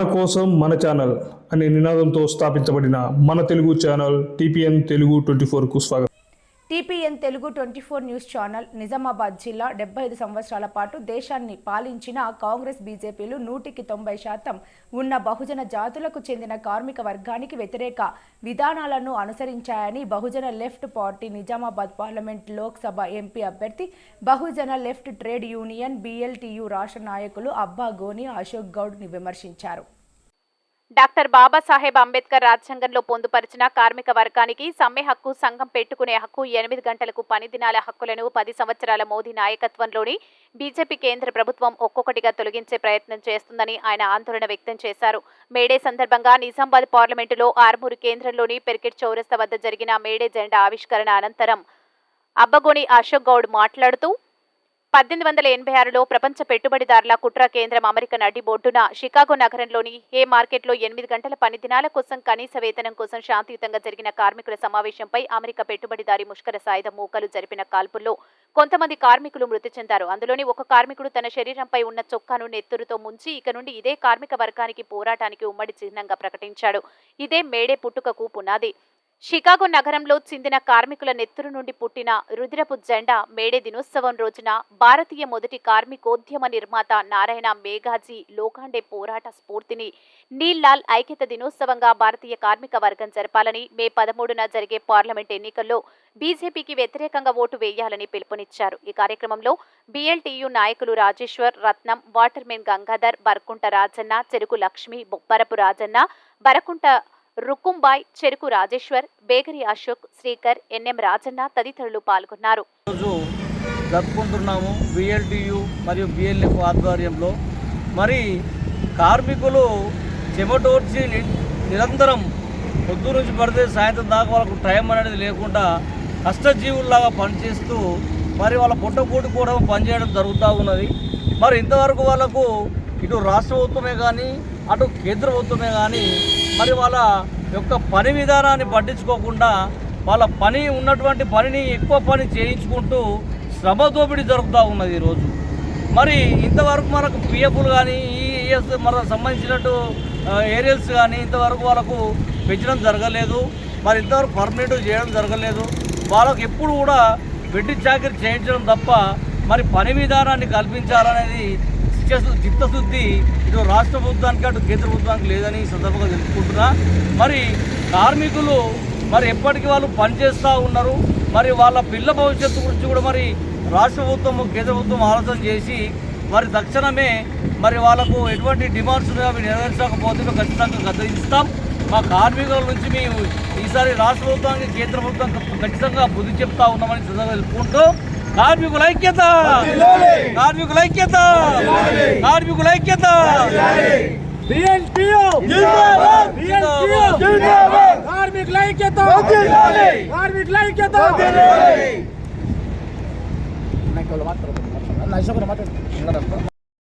కోసం మన ఛానల్ అనే నినాదంతో స్థాపించబడిన మన Telugu channel TPN Telugu twenty ఫోర్కు స్వాగతం. TPN Telugu twenty four news channel Nizamabad జిల్లా డెబ్బై ఐదు సంవత్సరాల పాటు దేశాన్ని పాలించిన కాంగ్రెస్ బీజేపీలు నూటికి తొంభై శాతం ఉన్న బహుజన జాతులకు చెందిన కార్మిక వర్గానికి వ్యతిరేక విధానాలను అనుసరించాయని Bahujan left party Nizamabad parliament Lok Sabha MP అభ్యర్థి Bahujan left trade union BLTU రాష్ట్ర నాయకులు అబ్బా గోని అశోక్ గౌడ్ని విమర్శించారు. డాక్టర్ బాబాసాహెబ్ అంబేద్కర్ రాజ్యాంగంలో పొందుపరిచిన కార్మిక వర్గానికి సమ్మె హక్కు సంఘం పెట్టుకునే హక్కు ఎనిమిది గంటలకు పని దినాల హక్కులను పది సంవత్సరాల మోదీ నాయకత్వంలోని బీజేపీ కేంద్ర ప్రభుత్వం ఒక్కొక్కటిగా తొలగించే ప్రయత్నం చేస్తుందని ఆయన ఆందోళన వ్యక్తం చేశారు. మేడే సందర్భంగా నిజామాబాద్ పార్లమెంటులో ఆర్మూరు కేంద్రంలోని పెరికెట్ చౌరస్తా వద్ద జరిగిన మేడే జెండా ఆవిష్కరణ అనంతరం అబ్బగోని అశోక్ గౌడ్ మాట్లాడుతూ పద్దెనిమిది వందల ఎనభై ఆరులో ప్రపంచ పెట్టుబడిదారుల కుట్ర కేంద్రం అమెరికన్ అడ్డి బోర్డున షికాగో నగరంలోని ఏ మార్కెట్లో ఎనిమిది గంటల పని దినాల కోసం కనీస వేతనం కోసం శాంతియుతంగా జరిగిన కార్మికుల సమావేశంపై అమెరికా పెట్టుబడిదారి ముష్కర సాయుధ మూకలు జరిపిన కాల్పుల్లో కొంతమంది కార్మికులు మృతి చెందారు. అందులోని ఒక కార్మికుడు తన శరీరంపై ఉన్న చొక్కాను నెత్తురుతో ముంచి ఇక నుండి ఇదే కార్మిక వర్గానికి పోరాటానికి ఉమ్మడి చిహ్నంగా ప్రకటించాడు. ఇదే మేడే పుట్టుకకు పునాది. షికాగో నగరంలో చెందిన కార్మికుల నెత్తురు నుండి పుట్టిన రుద్రపు జెండా మేడే దినోత్సవం రోజున భారతీయ మొదటి కార్మికోద్యమ నిర్మాత నారాయణ మేఘాజీ లోకాండే పోరాట స్ఫూర్తిని నీల్ ఐక్యత దినోత్సవంగా భారతీయ కార్మిక వర్గం జరపాలని మే పదమూడున జరిగే పార్లమెంట్ ఎన్నికల్లో బీజేపీకి వ్యతిరేకంగా ఓటు వేయాలని పిలుపునిచ్చారు. ఈ కార్యక్రమంలో బీఎల్టీయూ నాయకులు రాజేశ్వర్ రత్నం వాటర్మెన్ గంగాధర్ బర్కుంట రాజన్న చెరుకు లక్ష్మి బొప్పరపు రాజన్న బరకుంట రుకుంబాయ్ చెరుకు రాజేశ్వర్ బేగరి అశోక్ శ్రీకర్ ఎన్ఎం రాజన్న తదితరులు పాల్గొన్నారు. రోజు జరుపుకుంటున్నాము బిఎల్టియు మరియు బిఎల్ఎఫ్ ఆధ్వర్యంలో. మరి కార్మికులు చెమటోడ్చి ని- నిరంతరం పొద్దు నుంచి పడితే సాయంత్రం దాకా వాళ్ళకు టైం అనేది లేకుండా కష్టజీవుల్లాగా పనిచేస్తూ మరి వాళ్ళ పుట్టకూటి కూడా పనిచేయడం జరుగుతూ ఉన్నది. మరి ఇంతవరకు వాళ్ళకు ఇటు రాష్ట్ర ప్రభుత్వమే కానీ అటు కేంద్ర ప్రభుత్వమే కానీ మరి వాళ్ళ యొక్క పని విధానాన్ని పట్టించుకోకుండా వాళ్ళ పని ఉన్నటువంటి పనిని ఎక్కువ పని చేయించుకుంటూ శ్రమ దోపిడీ జరుగుతూ ఉన్నది ఈరోజు. మరి ఇంతవరకు మనకు పిఎఫ్లు కానీ ఈఎస్ మనకు సంబంధించినట్టు ఏరియల్స్ కానీ ఇంతవరకు వాళ్ళకు పెంచడం జరగలేదు. మరి ఇంతవరకు పర్మనెంట్ చేయడం జరగలేదు. వాళ్ళకు ఎప్పుడు కూడా వెట్టి చాకరీ చేయించడం తప్ప మరి పని విధానాన్ని కల్పించాలనేది చిత్తశుద్ధి ఇటు రాష్ట్ర ప్రభుత్వానికి అటు కేంద్ర ప్రభుత్వానికి లేదని సందర్భంగా తెలుసుకుంటున్నా మరి కార్మికులు మరి ఎప్పటికీ వాళ్ళు పనిచేస్తూ ఉన్నారు. మరి వాళ్ళ పిల్ల భవిష్యత్తు గురించి కూడా మరి రాష్ట్ర ప్రభుత్వం కేంద్ర ప్రభుత్వం ఆలోచన చేసి మరి తక్షణమే మరి వాళ్ళకు ఎటువంటి డిమాండ్స్ అవి నెరవేర్చకపోతే మేము ఖచ్చితంగా గద్దరిస్తాం మా కార్మికుల నుంచి మేము ఈసారి రాష్ట్ర ప్రభుత్వానికి కేంద్ర ప్రభుత్వం ఖచ్చితంగా బుద్ధి చెప్తా ఉన్నామని తెలుపుకుంటూ కార్మికుల ఐక్యత కార్మికుల ఐక్యత కార్మికుల ఐక్యత కార్మికుల ఐక్యత కార్మికుల ఐక్యత